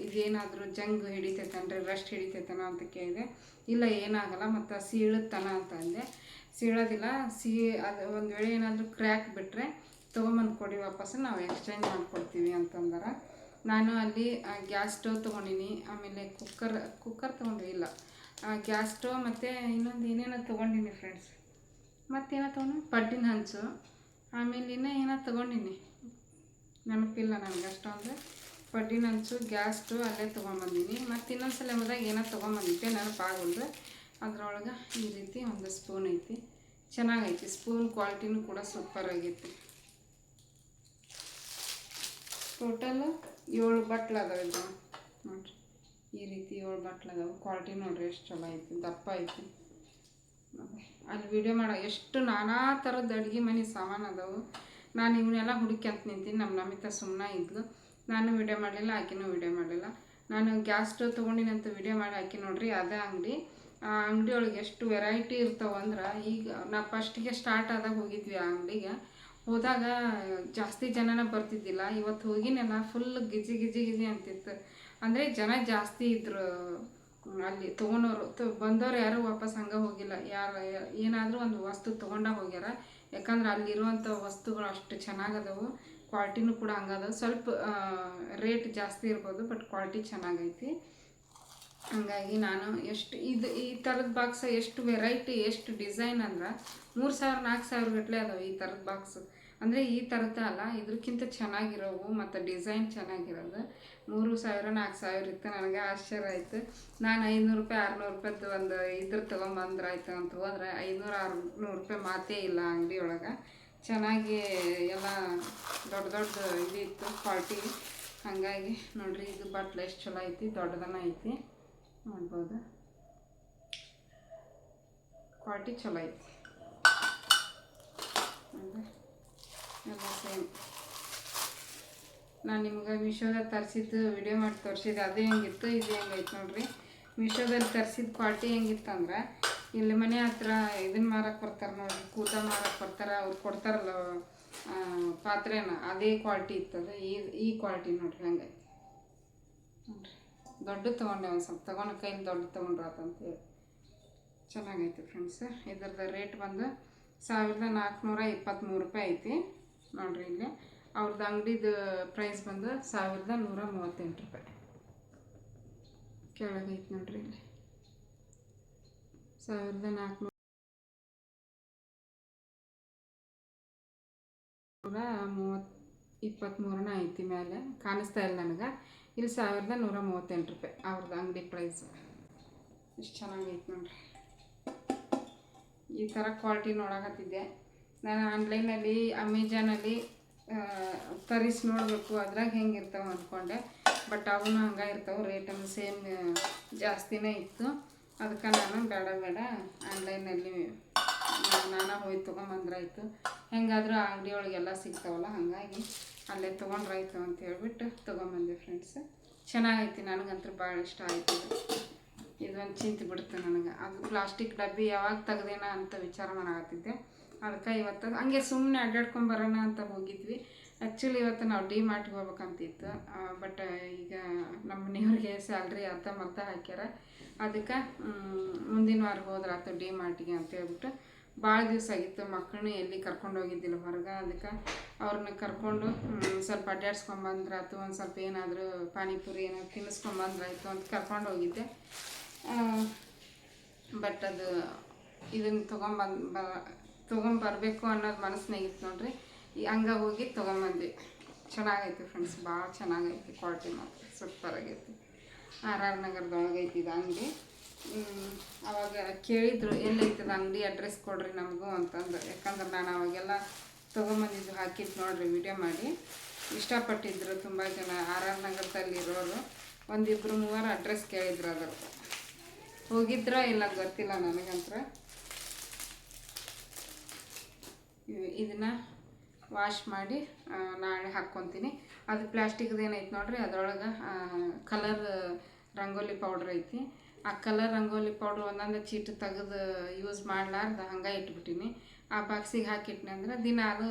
ಇದೇನಾದರೂ ಜಂಗ್ ಹಿಡಿತೈತನ್ರಿ ರಸ್ಟ್ ಹಿಡಿತೈತನೋ ಅಂತ ಕೇಳಿದೆ. ಇಲ್ಲ, ಏನಾಗಲ್ಲ, ಮತ್ತು ಸೀಳುತ್ತನ ಅಂತ ಅಂದೆ. ಸೀಳೋದಿಲ್ಲ, ಸಿ, ಅದು ಒಂದು ವೇಳೆ ಏನಾದರೂ ಕ್ರ್ಯಾಕ್ ಬಿಟ್ಟರೆ ತೊಗೊಂಬಂದು ಕೊಡಿ ವಾಪಸ್ ನಾವು ಎಕ್ಸ್ಚೇಂಜ್ ಮಾಡ್ಕೊಡ್ತೀವಿ ಅಂತಂದ್ರೆ. ನಾನು ಅಲ್ಲಿ ಗ್ಯಾಸ್ ಸ್ಟವ್ ತೊಗೊಂಡಿನಿ, ಆಮೇಲೆ ಕುಕ್ಕರ್ ಕುಕ್ಕರ್ ತೊಗೊಂಡು ಇಲ್ಲ. ಗ್ಯಾಸ್ ಸ್ಟವ್ ಮತ್ತು ಇನ್ನೊಂದು ಏನೇನೋ ತೊಗೊಂಡಿನಿ ಫ್ರೆಂಡ್ಸ್ ಮತ್ತೇನೋ ತೊಗೊಂಡು ಪಡ್ಡಿನ ಹಂಚು. ಆಮೇಲೆ ಇನ್ನೂ ಏನೋ ತೊಗೊಂಡಿನಿ? ನೆನಪಿಲ್ಲ ನನಗೆ ಅಷ್ಟೊಂದು ಪಡ್ಡಿನ ಹಂಚು ಗ್ಯಾಸ್ ಸ್ಟವ್ ಅಲ್ಲೇ ತೊಗೊಂಬಂದಿನಿ. ಮತ್ತು ಇನ್ನೊಂದು ಸಲ ಹೋದಾಗ ಏನೋ ತೊಗೊಂಬಂದಿದ್ದೆ, ನೆನಪಾಗಲ್ದು. ಅದರೊಳಗೆ ಈ ರೀತಿ ಒಂದು ಸ್ಪೂನ್ ಐತಿ. ಚೆನ್ನಾಗೈತಿ. ಸ್ಪೂನ್ ಕ್ವಾಲಿಟಿನೂ ಕೂಡ ಸೂಪರ್ ಆಗೈತಿ. ಟೋಟಲ್ ಏಳು ಬಟ್ಲು ಅದಾವೆ ಇದು ನೋಡ್ರಿ, ಈ ರೀತಿ ಏಳು ಬಟ್ಲು ಅದಾವೆ. ಕ್ವಾಲಿಟಿ ನೋಡಿರಿ ಎಷ್ಟು ಚಲೋ ಐತಿ, ದಪ್ಪ ಐತಿ. ಅಲ್ಲಿ ವಿಡಿಯೋ ಮಾಡೋ ಎಷ್ಟು ನಾನಾ ಥರದ ಅಡುಗೆ ಮನೆ ಸಾಮಾನು ಅದಾವೆ. ನಾನು ಇವನ್ನೆಲ್ಲ ಅಂತ ನಿಂತೀನಿ ನಮ್ಮ ನಮಿತ ಸುಮ್ಮನೆ ಇದ್ಲು. ನಾನು ವಿಡಿಯೋ ಮಾಡಲಿಲ್ಲ, ಆಕಿನೂ ವಿಡಿಯೋ ಮಾಡಲಿಲ್ಲ. ನಾನು ಗ್ಯಾಸ್ ಸ್ಟವ್ ತೊಗೊಂಡಿನಂತ ವಿಡಿಯೋ ಮಾಡಿ ಹಾಕಿ ನೋಡ್ರಿ, ಅದೇ ಅಂಗಡಿ. ಆ ಅಂಗಡಿ ಒಳಗೆ ಎಷ್ಟು ವೆರೈಟಿ ಇರ್ತಾವಂದ್ರೆ ಈಗ ನಾ ಫಸ್ಟಿಗೆ ಸ್ಟಾರ್ಟ್ ಆದಾಗ ಹೋಗಿದ್ವಿ ಆ ಅಂಗಡಿಗೆ. ಹೋದಾಗ ಜಾಸ್ತಿ ಜನನ ಬರ್ತಿದ್ದಿಲ್ಲ. ಇವತ್ತು ಹೋಗಿನೆಲ್ಲ ಫುಲ್ ಗಿಜಿ ಗಿಜಿ ಗಿಜಿ ಅಂತಿತ್ತು. ಅಂದರೆ ಜನ ಜಾಸ್ತಿ ಇದ್ರು ಅಲ್ಲಿ ತೊಗೊಂಡೋರು ಬಂದವ್ರು ಯಾರು ವಾಪಸ್ ಹಂಗೆ ಹೋಗಿಲ್ಲ. ಯಾರು, ಏನಾದರೂ ಒಂದು ವಸ್ತು ತೊಗೊಂಡ ಹೋಗ್ಯಾರ. ಯಾಕಂದ್ರೆ ಅಲ್ಲಿರುವಂಥ ವಸ್ತುಗಳು ಅಷ್ಟು ಚೆನ್ನಾಗದವು. ಕ್ವಾಲಿಟಿನೂ ಕೂಡ ಹಂಗದವು. ಸ್ವಲ್ಪ ರೇಟ್ ಜಾಸ್ತಿ ಇರ್ಬೋದು ಬಟ್ ಕ್ವಾಲಿಟಿ ಚೆನ್ನಾಗೈತಿ. ಹಂಗಾಗಿ ನಾನು ಎಷ್ಟು ಇದು ಈ ಥರದ ಬಾಕ್ಸ್ ಎಷ್ಟು ವೆರೈಟಿ ಎಷ್ಟು ಡಿಸೈನ್ ಅಂದ್ರೆ ಮೂರು ಸಾವಿರ, ನಾಲ್ಕು ಸಾವಿರ ಗಟ್ಟಲೆ ಅದಾವೆ ಈ ಥರದ ಬಾಕ್ಸ್ ಅಂದರೆ ಈ ಥರದ ಅಲ್ಲ ಇದಕ್ಕಿಂತ ಚೆನ್ನಾಗಿರೋವು ಮತ್ತು ಡಿಸೈನ್ ಚೆನ್ನಾಗಿರೋದು. ಮೂರು ಸಾವಿರ, ನಾಲ್ಕು ಸಾವಿರ ಇತ್ತು, ನನಗೆ ಆಶ್ಚರ್ಯ ಆಯಿತು. ನಾನು ಐನೂರು ರೂಪಾಯಿ, ಆರುನೂರು ರೂಪಾಯ್ದು ಒಂದು ಇದ್ರ ತೊಗೊಂಬಂದ್ರಾಯ್ತು ಅಂತ. ಹೋದ್ರೆ ಐನೂರು, ಆರುನೂರು ರೂಪಾಯಿ ಮಾತೇ ಇಲ್ಲ ಅಂಗಡಿಯೊಳಗೆ. ಚೆನ್ನಾಗಿ ಎಲ್ಲ ದೊಡ್ಡ ದೊಡ್ಡ ಇದು ಇತ್ತು ಕ್ವಾಲ್ಟಿ ಹಾಗಾಗಿ ನೋಡಿರಿ, ಇದು ಬಟ್ಲು ಎಷ್ಟು ಚಲೋ ಐತಿ, ದೊಡ್ಡದನ ಐತಿ. ನೋಡ್ಬೋದು ಕ್ವಾಲಿಟಿ ಚಲೋ ಐತಿ. ಎಲ್ಲ ಸೇಮ್ ನಾನು ನಿಮ್ಗೆ ಮೀಶೋದಾಗ ತರಿಸಿದ್ದು ವಿಡಿಯೋ ಮಾಡಿ ತೋರಿಸಿದ್ದು ಅದೇ ಹೆಂಗಿತ್ತು, ಇದು ಹೆಂಗೈತೆ ನೋಡಿರಿ. ಮೀಶೋದಲ್ಲಿ ತರಿಸಿದ ಕ್ವಾಲಿಟಿ ಹೆಂಗಿತ್ತಂದ್ರೆ ಇಲ್ಲಿ ಮನೆ ಹತ್ರ ಇದನ್ನ ಮಾರಕ್ಕೆ ಬರ್ತಾರೆ ನೋಡಿರಿ ಕೂತ ಮಾರಕ್ಕೆ ಬರ್ತಾರೆ, ಅವ್ರು ಕೊಡ್ತಾರಲ್ಲ ಪಾತ್ರೆನ, ಅದೇ ಕ್ವಾಲಿಟಿ ಇತ್ತದು, ಈ ಈ ಕ್ವಾಲಿಟಿ ನೋಡಿರಿ ಹಂಗೈತಿ. ನೋಡ್ರಿ. ದೊಡ್ಡ ತೊಗೊಂಡೆ ಒಂದು ಸ್ವಲ್ಪ. ತೊಗೊಂಡು ಕೈಲಿ ದೊಡ್ಡ ತೊಗೊಂಡ್ರು ಚೆನ್ನಾಗೈತೆ ಚೆನ್ನಾಗೈತಿ ಫ್ರೆಂಡ್ಸ್ ಇದ್ರದ್ದು ರೇಟ್ ಬಂದು ಸಾವಿರದ ನಾಲ್ಕುನೂರ ಇಪ್ಪತ್ತ್ಮೂರು ರೂಪಾಯಿ ಐತಿ. ನೋಡಿರಿ ಇಲ್ಲಿ. ಅವ್ರದ್ದು ಅಂಗಡಿದು ಪ್ರೈಸ್ ಬಂದು ಸಾವಿರದ ನೂರ ಮೂವತ್ತೆಂಟು ರೂಪಾಯಿ. ಕೆಳಗೈತಿ ನೋಡಿರಿ ಇಲ್ಲಿ. ಸಾವಿರದ ನಾಲ್ಕುನೂರ ಮೂವತ್ತು ಇಪ್ಪತ್ತ್ಮೂರನ ಐತಿ ಮೇಲೆ ಕಾಣಿಸ್ತಾ ಇಲ್ಲ ನನಗೆ. ಇಲ್ಲಿ ಸಾವಿರದ ನೂರ ಮೂವತ್ತೆಂಟು ರೂಪಾಯಿ. ಅವ್ರದ್ದು ಅಂಗಡಿ ಪ್ರೈಸ್ ಇಷ್ಟು ಚೆನ್ನಾಗೈತೆ ನೋಡ್ರಿ. ಈ ಥರ ಕ್ವಾಲಿಟಿ ನೋಡಕತ್ತಿದ್ದೆ. ನಾನು ಆನ್ಲೈನಲ್ಲಿ ಅಮೆಜಾನಲ್ಲಿ ತರಿಸಿ ನೋಡಬೇಕು. ಅದ್ರಾಗ ಹೆಂಗೆ ಇರ್ತಾವೆ ಅಂದ್ಕೊಂಡೆ ಬಟ್ ಅವನು ಹಂಗೆ ಇರ್ತಾವೆ. ರೇಟನ್ನು ಸೇಮ್ ಜಾಸ್ತಿನೇ ಇತ್ತು. ಅದಕ್ಕೆ ನಾನು ಬೇಡ ಬೇಡ. ಆನ್ಲೈನಲ್ಲಿ ನಾನು ಹೋಗಿ ತೊಗೊಂಬಂದ್ರಾಯ್ತು ಹೆಂಗಾದರೂ ಆ ಅಂಗಡಿ ಒಳಗೆಲ್ಲ ಸಿಗ್ತಾವಲ್ಲ, ಹಾಗಾಗಿ ಅಲ್ಲೇ ತೊಗೊಂಡ್ರಾಯ್ತು ಅಂತ ಹೇಳ್ಬಿಟ್ಟು ತೊಗೊಂಬಂದೆ ಫ್ರೆಂಡ್ಸ್ ಚೆನ್ನಾಗೈತಿ, ನನಗಂತೂ ಭಾಳ ಇಷ್ಟ ಆಯ್ತು ಇದು. ಇದೊಂದು ಚಿಂತೆ ಬಿಡುತ್ತೆ ನನಗೆ. ಅದು ಪ್ಲಾಸ್ಟಿಕ್ ಡಬ್ಬಿ ಯಾವಾಗ ತೆಗ್ದೇನ ಅಂತ ವಿಚಾರ ಮಾಡಾಕತ್ತಿದ್ದೆ. ಅದಕ್ಕೆ ಇವತ್ತು ಹಂಗೆ ಸುಮ್ಮನೆ ಅಡ್ಡಾಡ್ಕೊಂಡು ಬರೋಣ ಅಂತ ಹೋಗಿದ್ವಿ. ಆ್ಯಕ್ಚುಲಿ ಇವತ್ತು ನಾವು ಡಿ ಮಾರ್ಟಿಗೆ ಹೋಗ್ಬೇಕಂತಿತ್ತು. ಬಟ್ ಈಗ ನಮ್ಮ ಮನೆಯವ್ರಿಗೆ ಸ್ಯಾಲ್ರಿ ಅರ್ಧ ಮರ್ಧ ಹಾಕ್ಯಾರ. ಅದಕ್ಕೆ ಮುಂದಿನ ವಾರ ಹೋದ್ರಾತು ಡಿ ಮಾರ್ಟಿಗೆ ಅಂತ ಹೇಳ್ಬಿಟ್ಟು. ಭಾಳ ದಿವಸ ಆಗಿತ್ತು ಮಕ್ಕಳನ್ನ ಎಲ್ಲಿ ಕರ್ಕೊಂಡು ಹೋಗಿದ್ದಿಲ್ಲ ಹೊರಗೆ, ಅದಕ್ಕೆ ಅವ್ರನ್ನ ಕರ್ಕೊಂಡು ಸ್ವಲ್ಪ ಅಡ್ಡಾಡ್ಸ್ಕೊಂಬಂದ್ರಾತು ಒಂದು ಸ್ವಲ್ಪ ಏನಾದರೂ ಪಾನಿಪುರಿ ಏನಾದ್ರು ತಿನ್ನಿಸ್ಕೊಂಬಂದ್ರಾಯ್ತು ಅಂತ ಕರ್ಕೊಂಡು ಹೋಗಿದ್ದೆ. ಬಟ್ ಅದು ಇದನ್ನು ತೊಗೊಂಬಂದು ಬ ತೊಗೊಂಬರ್ಬೇಕು ಅನ್ನೋದು ಮನಸ್ಸಿನಾಗಿತ್ತು ನೋಡ್ರಿ. ಹಂಗೆ ಹೋಗಿ ತೊಗೊಂಬಂದ್ವಿ ಚೆನ್ನಾಗೈತೆ ಫ್ರೆಂಡ್ಸ್ ಭಾಳ ಚೆನ್ನಾಗೈತೆ ಕ್ವಾಲಿಟಿ ಮಾತ್ರ ಸೂಪರ್ ಆಗೈತಿ. ಆರ್ ಆರ್ ನಗರದೊಳಗೈತಿ ಇದು ಅಂಗಡಿ. ಅವಾಗ ಕೇಳಿದ್ರು ಎಲ್ಲೈತದ ಅಂಗಡಿ ಅಡ್ರೆಸ್ ಕೊಡ್ರಿ ನಮಗೂ ಅಂತಂದು. ಯಾಕಂದ್ರೆ ನಾನು ಅವಾಗೆಲ್ಲ ತೊಗೊಂಬಂದಿದ್ದು ಹಾಕಿದ್ದು ನೋಡ್ರಿ ವಿಡಿಯೋ ಮಾಡಿ. ಇಷ್ಟಪಟ್ಟಿದ್ರು ತುಂಬ ಜನ. ಆರ್ ಆರ್ ನಗರದಲ್ಲಿ ಇರೋರು ಒಂದಿಬ್ಬರು ಮೂವರು ಅಡ್ರೆಸ್ ಕೇಳಿದ್ರು ಅದ್ರದ್ದು ಹೋಗಿದ್ರ ಇಲ್ಲ ಗೊತ್ತಿಲ್ಲ ನನಗಂತ್ರ. ಇದನ್ನು ವಾಶ್ ಮಾಡಿ ನಾಳೆ ಹಾಕ್ಕೊತೀನಿ. ಅದು ಪ್ಲಾಸ್ಟಿಕ್ದು ಏನೈತೆ ನೋಡ್ರಿ? ಅದರೊಳಗೆ ಕಲರ್ ರಂಗೋಲಿ ಪೌಡ್ರ್ ಐತಿ. ಆ ಕಲರ್ ರಂಗೋಲಿ ಪೌಡ್ರ್ ಒಂದೊಂದು ಚೀಟ್ ತೆಗೆದು ಯೂಸ್ ಮಾಡಲಾರ್ದ, ಹಂಗೆ ಇಟ್ಬಿಟ್ಟಿನಿ. ಆ ಬಾಕ್ಸಿಗೆ ಹಾಕಿಟ್ನಿ ಅಂದ್ರೆ ದಿನ ಅದು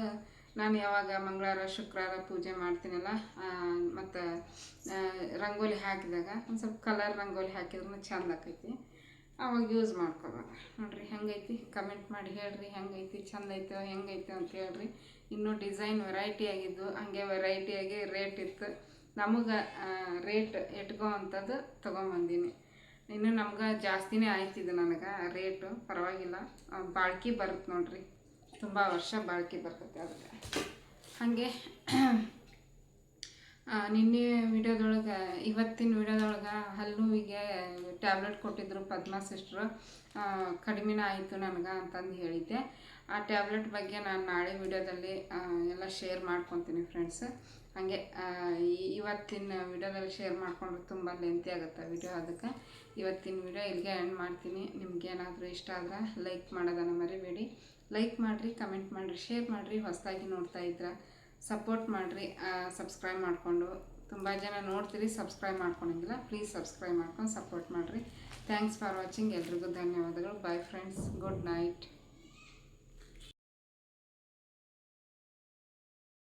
ನಾನು ಯಾವಾಗ ಮಂಗಳವಾರ, ಶುಕ್ರವಾರ ಪೂಜೆ ಮಾಡ್ತೀನಲ್ಲ ಮತ್ತು ರಂಗೋಲಿ ಹಾಕಿದಾಗ ಒಂದು ಸ್ವಲ್ಪ ಕಲರ್ ರಂಗೋಲಿ ಹಾಕಿದ್ರೂ ಚಂದ ಆಕೈತಿ. ಅವಾಗ ಯೂಸ್ ಮಾಡ್ಕೋಬೇಕು. ನೋಡಿರಿ ಹೆಂಗೈತಿ? ಕಮೆಂಟ್ ಮಾಡಿ ಹೇಳ್ರಿ, ಹೆಂಗೈತಿ? ಚಂದ ಐತೆ, ಹೆಂಗೈತೆ ಅಂತ ಹೇಳ್ರಿ. ಇನ್ನೂ ಡಿಸೈನ್ ವೆರೈಟಿ ಆಗಿದ್ದು, ಹಂಗೆ ವೆರೈಟಿಯಾಗಿ ರೇಟ್ ಇತ್ತು. ನಮಗೆ ರೇಟ್ ಇಟ್ಕೋ ಅಂಥದ್ದು ತೊಗೊಂಬಂದೀನಿ. ಇನ್ನು ನಮ್ಗೆ ಜಾಸ್ತಿನೇ ಆಯ್ತಿದೆ ನನಗೆ ರೇಟು ಪರವಾಗಿಲ್ಲ. ಬಾಳ್ಕಿ ಬರುತ್ತೆ ನೋಡ್ರಿ. ತುಂಬ ವರ್ಷ ಬಾಳ್ಕಿ ಬರ್ತೈತೆ ಅದಕ್ಕೆ ಹಾಗೆ ನಿನ್ನೆ ವಿಡಿಯೋದೊಳಗೆ, ಇವತ್ತಿನ ವಿಡಿಯೋದೊಳಗೆ ಹಲ್ಲುವಿಗೆ ಟ್ಯಾಬ್ಲೆಟ್ ಕೊಟ್ಟಿದ್ರು ಪದ್ಮಾ ಸಿಸ್ಟ್ರು. ಕಡಿಮೆನ ಆಯಿತು ನನಗೆ ಅಂತಂದು ಹೇಳಿದ್ದೆ. ಆ ಟ್ಯಾಬ್ಲೆಟ್ ಬಗ್ಗೆ ನಾನು ನಾಳೆ ವಿಡಿಯೋದಲ್ಲಿ ಎಲ್ಲ ಶೇರ್ ಮಾಡ್ಕೊತೀನಿ ಫ್ರೆಂಡ್ಸ್. ಹಾಗೆ ಇವತ್ತಿನ ವಿಡಿಯೋದಲ್ಲಿ ಶೇರ್ ಮಾಡಿಕೊಂಡ್ರೆ ತುಂಬ ಲೆಂತಿ ಆಗುತ್ತೆ ವಿಡಿಯೋ ಅದಕ್ಕೆ. ಇವತ್ತಿನ ವಿಡಿಯೋ ಇಲ್ಲಿಗೆ ಎಂಡ್ ಮಾಡ್ತೀನಿ. ನಿಮ್ಗೆ ಏನಾದರೂ ಇಷ್ಟ ಆದ್ರೆ ಲೈಕ್ ಮಾಡೋದನ್ನು ಮರಿಬೇಡಿ. ಲೈಕ್ ಮಾಡಿರಿ ಕಮೆಂಟ್ ಮಾಡಿರಿ ಶೇರ್ ಮಾಡಿರಿ, ಹೊಸದಾಗಿ ನೋಡ್ತಾ ಇದ್ರೆ ಸಪೋರ್ಟ್ ಮಾಡಿರಿ ಸಬ್ಸ್ಕ್ರೈಬ್ ಮಾಡಿಕೊಂಡು. ತುಂಬ ಜನ ನೋಡ್ತೀರಿ ಸಬ್ಸ್ಕ್ರೈಬ್ ಮಾಡ್ಕೊಳಂಗಿಲ್ಲ ಪ್ಲೀಸ್ ಸಬ್ಸ್ಕ್ರೈಬ್ ಮಾಡ್ಕೊಂಡು ಸಪೋರ್ಟ್ ಮಾಡಿರಿ. ಥ್ಯಾಂಕ್ಸ್ ಫಾರ್ ವಾಚಿಂಗ್ ಎಲ್ರಿಗೂ ಧನ್ಯವಾದಗಳು. Bye friends good night